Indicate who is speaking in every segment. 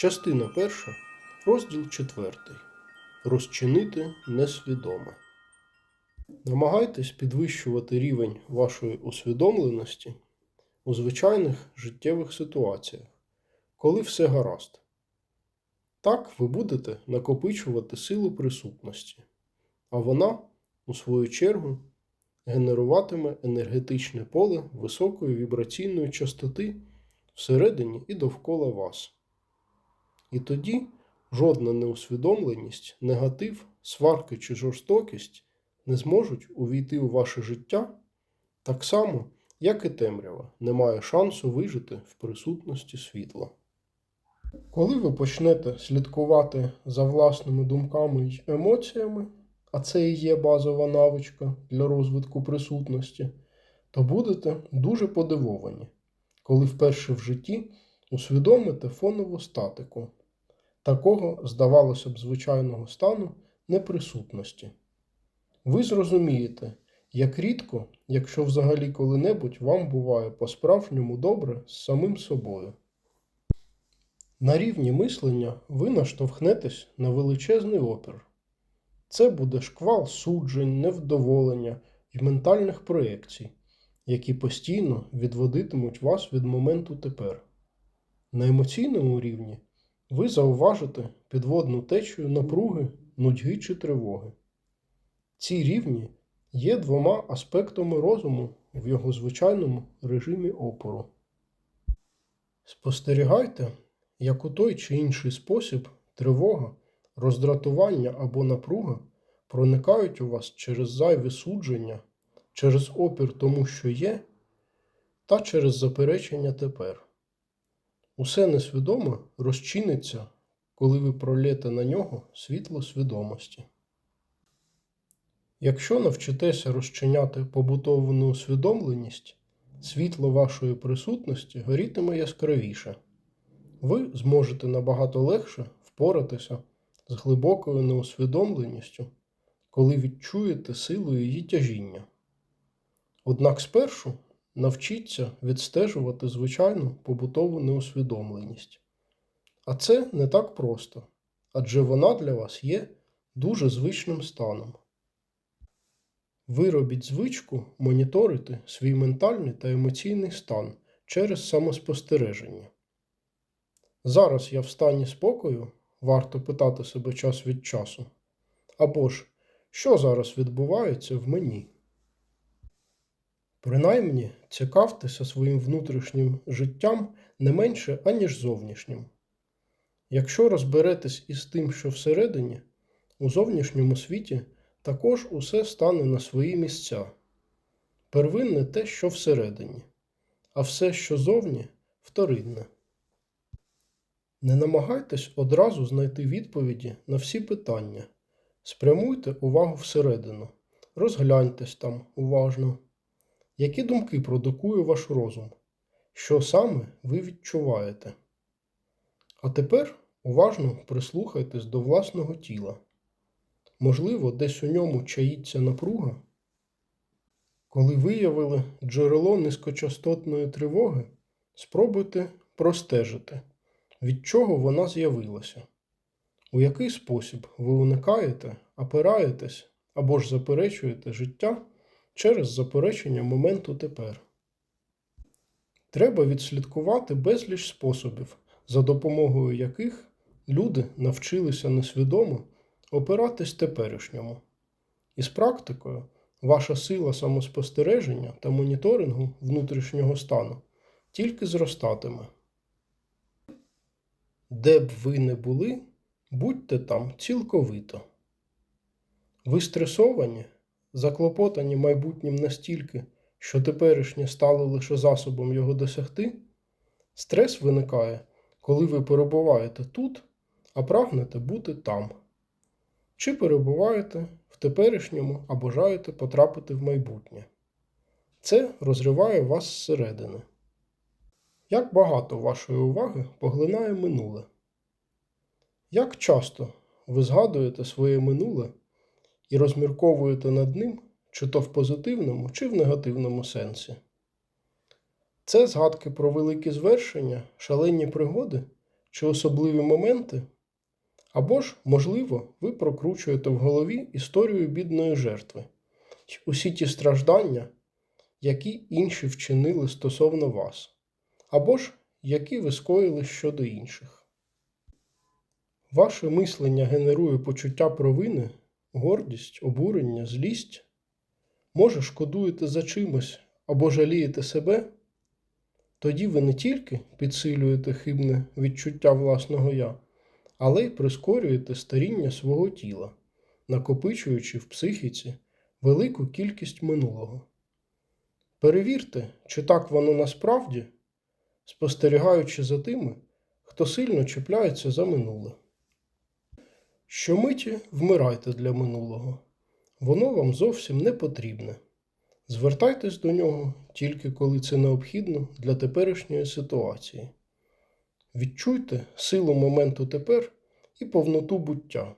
Speaker 1: Частина перша, розділ четвертий. Розчинити несвідоме. Намагайтесь підвищувати рівень вашої усвідомленості у звичайних життєвих ситуаціях, коли все гаразд. Так ви будете накопичувати силу присутності, а вона, у свою чергу, генеруватиме енергетичне поле високої вібраційної частоти всередині і довкола вас. І тоді жодна неусвідомленість, негатив, сварки чи жорстокість не зможуть увійти у ваше життя так само, як і темрява не має шансу вижити в присутності світла. Коли ви почнете слідкувати за власними думками й емоціями, а це і є базова навичка для розвитку присутності, то будете дуже подивовані, коли вперше в житті усвідомите фонову статику такого, здавалося б, звичайного стану неприсутності. Ви зрозумієте, як рідко, якщо взагалі коли-небудь вам буває по-справжньому добре з самим собою. На рівні мислення ви наштовхнетесь на величезний опір. Це буде шквал суджень, невдоволення і ментальних проєкцій, які постійно відводитимуть вас від моменту тепер. На емоційному рівні ви зауважите підводну течію напруги, нудьги чи тривоги. Ці рівні є двома аспектами розуму в його звичайному режимі опору. Спостерігайте, як у той чи інший спосіб тривога, роздратування або напруга проникають у вас через зайві судження, через опір тому, що є, та через заперечення тепер. Усе несвідоме розчиниться, коли ви пролєте на нього світло свідомості. Якщо навчитеся розчиняти побутову неусвідомленість, світло вашої присутності горітиме яскравіше. Ви зможете набагато легше впоратися з глибокою неусвідомленістю, коли відчуєте силу її тяжіння. Однак спершу навчіться відстежувати звичайну побутову неусвідомленість. А це не так просто, адже вона для вас є дуже звичним станом. Виробіть звичку моніторити свій ментальний та емоційний стан через самоспостереження. Зараз я в стані спокою, варто питати себе час від часу. Або ж, що зараз відбувається в мені? Принаймні цікавтеся своїм внутрішнім життям не менше, аніж зовнішнім. Якщо розберетесь із тим, що всередині, у зовнішньому світі також усе стане на свої місця. Первинне те, що всередині, а все, що зовні, вторинне. Не намагайтесь одразу знайти відповіді на всі питання. Спрямуйте увагу всередину, розгляньтесь там уважно. Які думки продукує ваш розум? Що саме ви відчуваєте? А тепер уважно прислухайтесь до власного тіла. Можливо, десь у ньому чаїться напруга? Коли виявили джерело низькочастотної тривоги, спробуйте простежити, від чого вона з'явилася, у який спосіб ви уникаєте, опираєтесь або ж заперечуєте життя через заперечення моменту тепер. Треба відслідкувати безліч способів, за допомогою яких люди навчилися несвідомо опиратись теперішньому. І з практикою ваша сила самоспостереження та моніторингу внутрішнього стану тільки зростатиме. Де б ви не були, будьте там цілковито. Ви стресовані, заклопотані майбутнім настільки, що теперішнє стало лише засобом його досягти. Стрес виникає, коли ви перебуваєте тут, а прагнете бути там. Чи перебуваєте в теперішньому, а бажаєте потрапити в майбутнє. Це розриває вас зсередини. Як багато вашої уваги поглинає минуле? Як часто ви згадуєте своє минуле і розмірковуєте над ним, чи то в позитивному, чи в негативному сенсі? Це згадки про великі звершення, шалені пригоди, чи особливі моменти, або ж, можливо, ви прокручуєте в голові історію бідної жертви, усі ті страждання, які інші вчинили стосовно вас, або ж які ви скоїли щодо інших. Ваше мислення генерує почуття провини, гордість, обурення, злість. Може, шкодуєте за чимось або жалієте себе, тоді ви не тільки підсилюєте хибне відчуття власного я, але й прискорюєте старіння свого тіла, накопичуючи в психіці велику кількість минулого. Перевірте, чи так воно насправді, спостерігаючи за тими, хто сильно чіпляється за минуле. Щомиті вмирайте для минулого, воно вам зовсім не потрібне. Звертайтесь до нього тільки коли це необхідно для теперішньої ситуації. Відчуйте силу моменту тепер і повноту буття.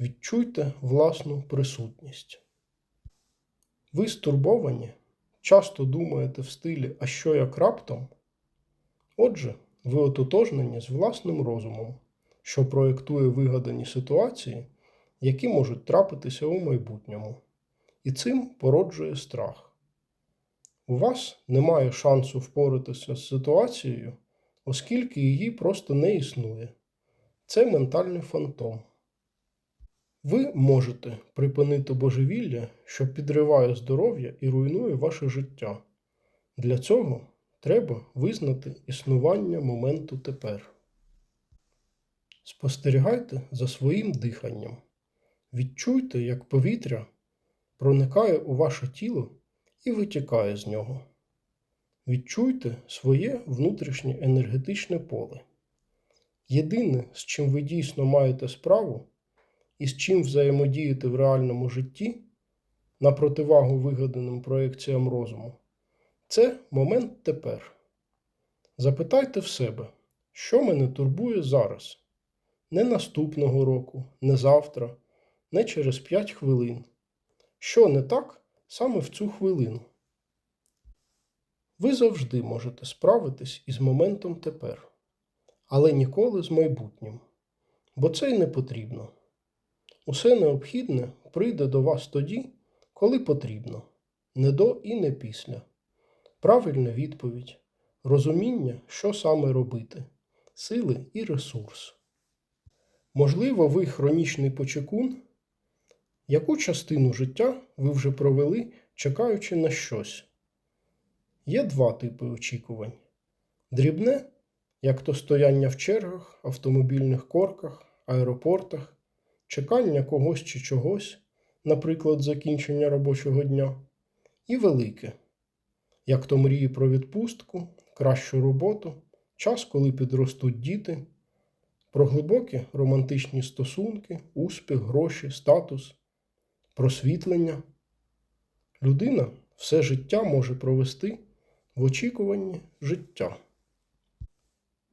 Speaker 1: Відчуйте власну присутність. Ви стурбовані, часто думаєте в стилі А що як раптом? Отже, ви ототожнені з власним розумом, що проєктує вигадані ситуації, які можуть трапитися у майбутньому і цим породжує страх. У вас немає шансу впоратися з ситуацією, оскільки її просто не існує. Це ментальний фантом. Ви можете припинити божевілля, що підриває здоров'я і руйнує ваше життя. Для цього треба визнати існування моменту тепер. Спостерігайте за своїм диханням. Відчуйте, як повітря проникає у ваше тіло і витікає з нього. Відчуйте своє внутрішнє енергетичне поле. Єдине, з чим ви дійсно маєте справу і з чим взаємодієте в реальному житті, на противагу вигаданим проекціям розуму, це момент тепер. Запитайте в себе, що мене турбує зараз, не наступного року, не завтра, не через 5 хвилин. Що не так саме в цю хвилину? Ви завжди можете справитись із моментом тепер, але ніколи з майбутнім, бо це й не потрібно. Усе необхідне прийде до вас тоді, коли потрібно, не до і не після. Правильна відповідь, розуміння, що саме робити, сили і ресурс. Можливо, ви хронічний почекун. Яку частину життя ви вже провели, чекаючи на щось? Є два типи очікувань: дрібне, як то стояння в чергах, автомобільних корках, аеропортах, чекання когось чи чогось, наприклад, закінчення робочого дня, і велике, як то мрії про відпустку, кращу роботу, час, коли підростуть діти, про глибокі романтичні стосунки, успіх, гроші, статус просвітлення. Людина все життя може провести в очікуванні життя.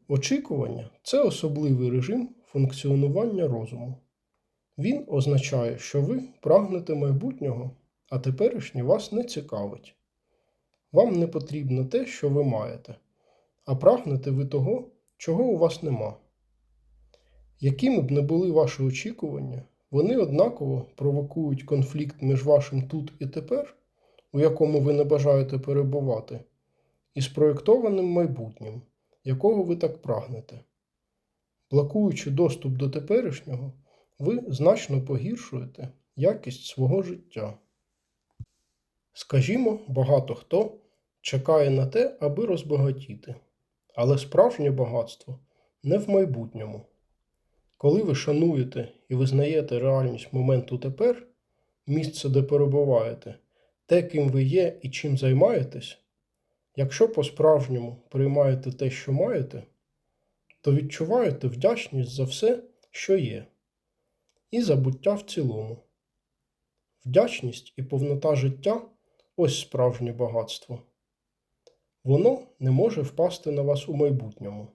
Speaker 1: Очікування це особливий режим функціонування розуму. Він означає, що ви прагнете майбутнього, а теперішнє вас не цікавить. Вам не потрібно те, що ви маєте, а прагнете ви того, чого у вас нема. Якими б не були ваші очікування, вони однаково провокують конфлікт між вашим тут і тепер, у якому ви не бажаєте перебувати, і спроєктованим майбутнім, якого ви так прагнете. Блокуючи доступ до теперішнього, ви значно погіршуєте якість свого життя. Скажімо, багато хто чекає на те, аби розбагатіти, але справжнє багатство не в майбутньому. Коли ви шануєте і визнаєте реальність моменту тепер, місце, де перебуваєте, те, ким ви є і чим займаєтесь, якщо по-справжньому приймаєте те, що маєте, то відчуваєте вдячність за все, що є, і забуття в цілому. Вдячність і повнота життя ось справжнє багатство. Воно не може впасти на вас у майбутньому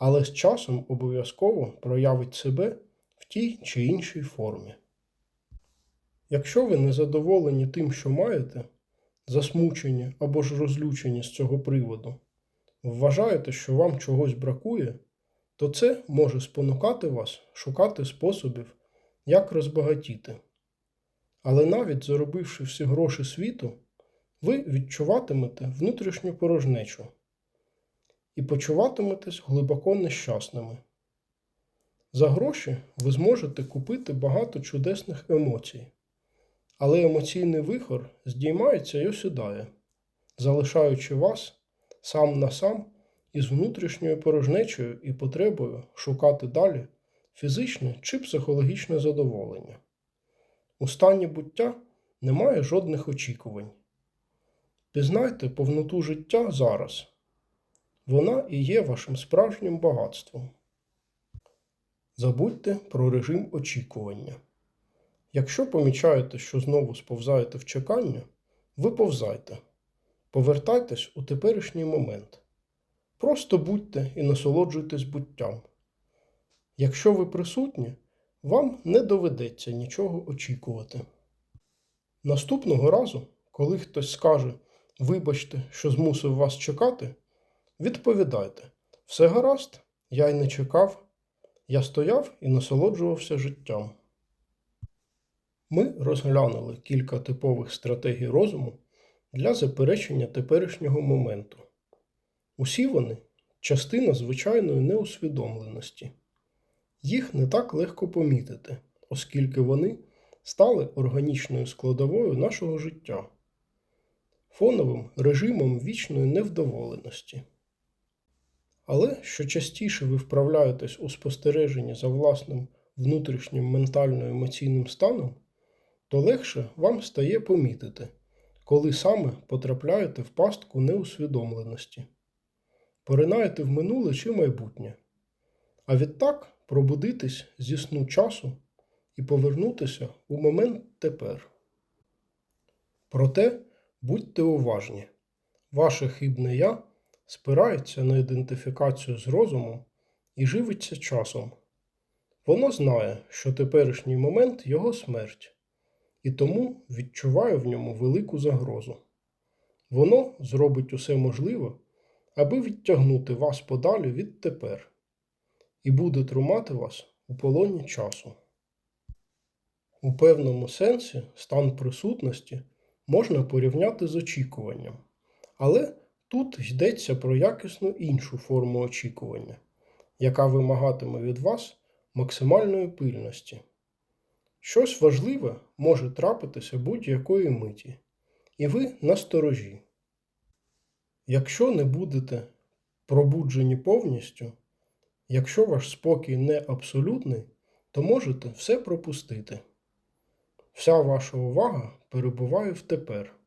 Speaker 1: але з часом обов'язково проявить себе в тій чи іншій формі. Якщо ви не задоволені тим, що маєте, засмучені або ж розлючені з цього приводу, вважаєте, що вам чогось бракує, то це може спонукати вас шукати способів, як розбагатіти. Але навіть заробивши всі гроші світу, ви відчуватимете внутрішню порожнечу і почуватиметесь глибоко нещасними. За гроші ви зможете купити багато чудесних емоцій, але емоційний вихор здіймається й осідає, залишаючи вас сам на сам із внутрішньою порожнечею і потребою шукати далі фізичне чи психологічне задоволення. У стані буття немає жодних очікувань. Пізнайте повноту життя зараз. Вона і є вашим справжнім багатством. Забудьте про режим очікування. Якщо помічаєте, що знову сповзаєте в чекання, ви повзайте. Повертайтесь у теперішній момент. Просто будьте і насолоджуйтесь буттям. Якщо ви присутні, вам не доведеться нічого очікувати. Наступного разу, коли хтось скаже, вибачте, що змусив вас чекати, відповідайте: все гаразд, я й не чекав, я стояв і насолоджувався життям. Ми розглянули кілька типових стратегій розуму для заперечення теперішнього моменту. Усі вони частина звичайної неусвідомленості. Їх не так легко помітити, оскільки вони стали органічною складовою нашого життя, фоновим режимом вічної невдоволеності. Але що частіше ви вправляєтесь у спостереженні за власним внутрішнім ментально-емоційним станом, то легше вам стає помітити, коли саме потрапляєте в пастку неусвідомленості, поринаєте в минуле чи майбутнє, а відтак пробудитись зі сну часу і повернутися у момент тепер. Проте будьте уважні, ваше хибне я спирається на ідентифікацію з розумом і живиться часом. Воно знає, що теперішній момент його смерть, і тому відчуває в ньому велику загрозу. Воно зробить усе можливе, аби відтягнути вас подалі від тепер, і буде тримати вас у полоні часу. У певному сенсі стан присутності можна порівняти з очікуванням, але тут йдеться про якісну іншу форму очікування, яка вимагатиме від вас максимальної пильності. Щось важливе може трапитися будь-якої миті, і ви насторожі. Якщо не будете пробуджені повністю, якщо ваш спокій не абсолютний, то можете все пропустити. Вся ваша увага перебуває в тепер.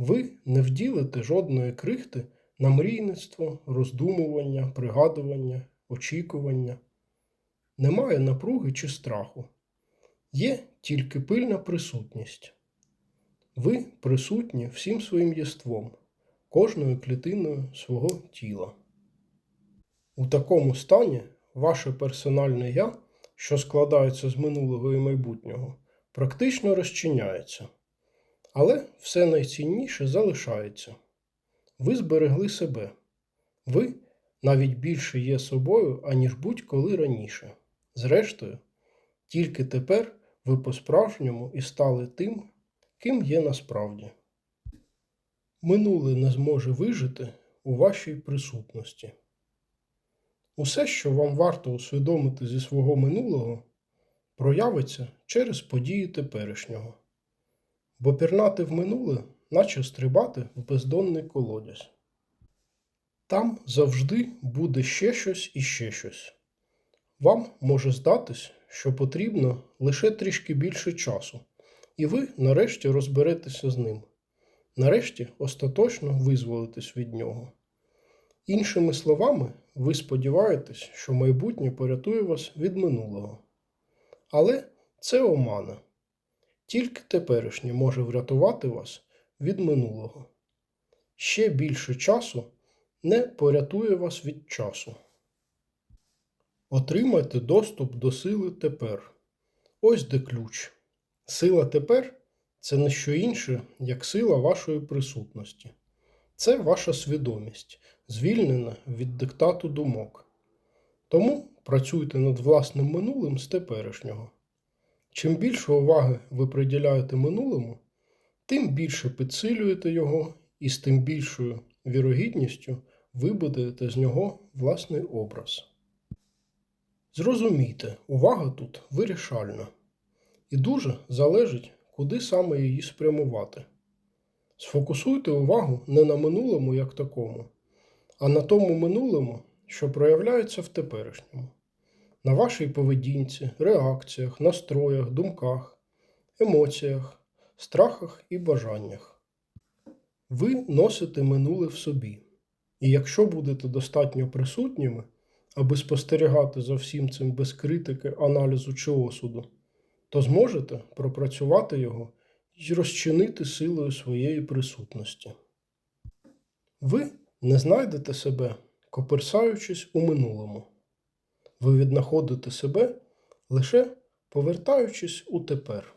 Speaker 1: Ви не вділите жодної крихти на мрійництво, роздумування, пригадування, очікування. Немає напруги чи страху. Є тільки пильна присутність. Ви присутні всім своїм єством, кожною клітиною свого тіла. У такому стані ваше персональне я, що складається з минулого і майбутнього, практично розчиняється. Але все найцінніше залишається. Ви зберегли себе. Ви навіть більше є собою, аніж будь-коли раніше. Зрештою, тільки тепер ви по-справжньому і стали тим, ким є насправді. Минуле не зможе вижити у вашій присутності. Усе, що вам варто усвідомити зі свого минулого, проявиться через події теперішнього. Бо пірнати в минуле, наче стрибати в бездонний колодязь. Там завжди буде ще щось і ще щось. Вам може здатись, що потрібно лише трішки більше часу, і ви нарешті розберетеся з ним. Нарешті остаточно визволитесь від нього. Іншими словами, ви сподіваєтесь, що майбутнє порятує вас від минулого. Але це омана. Тільки теперішнє може врятувати вас від минулого. Ще більше часу не порятує вас від часу. Отримайте доступ до сили тепер. Ось де ключ. Сила тепер це не що інше, як сила вашої присутності. Це ваша свідомість, звільнена від диктату думок. Тому працюйте над власним минулим з теперішнього. Чим більше уваги ви приділяєте минулому, тим більше підсилюєте його і з тим більшою вірогідністю вибудуєте з нього власний образ. Зрозумійте, увага тут вирішальна і дуже залежить, куди саме її спрямувати. Сфокусуйте увагу не на минулому як такому, а на тому минулому, що проявляється в теперішньому, на вашій поведінці, реакціях, настроях, думках, емоціях, страхах і бажаннях. Ви носите минуле в собі, і якщо будете достатньо присутніми, аби спостерігати за всім цим без критики, аналізу чи осуду, то зможете пропрацювати його і розчинити силою своєї присутності. Ви не знайдете себе, коперсаючись у минулому. Ви віднаходите себе лише повертаючись у тепер.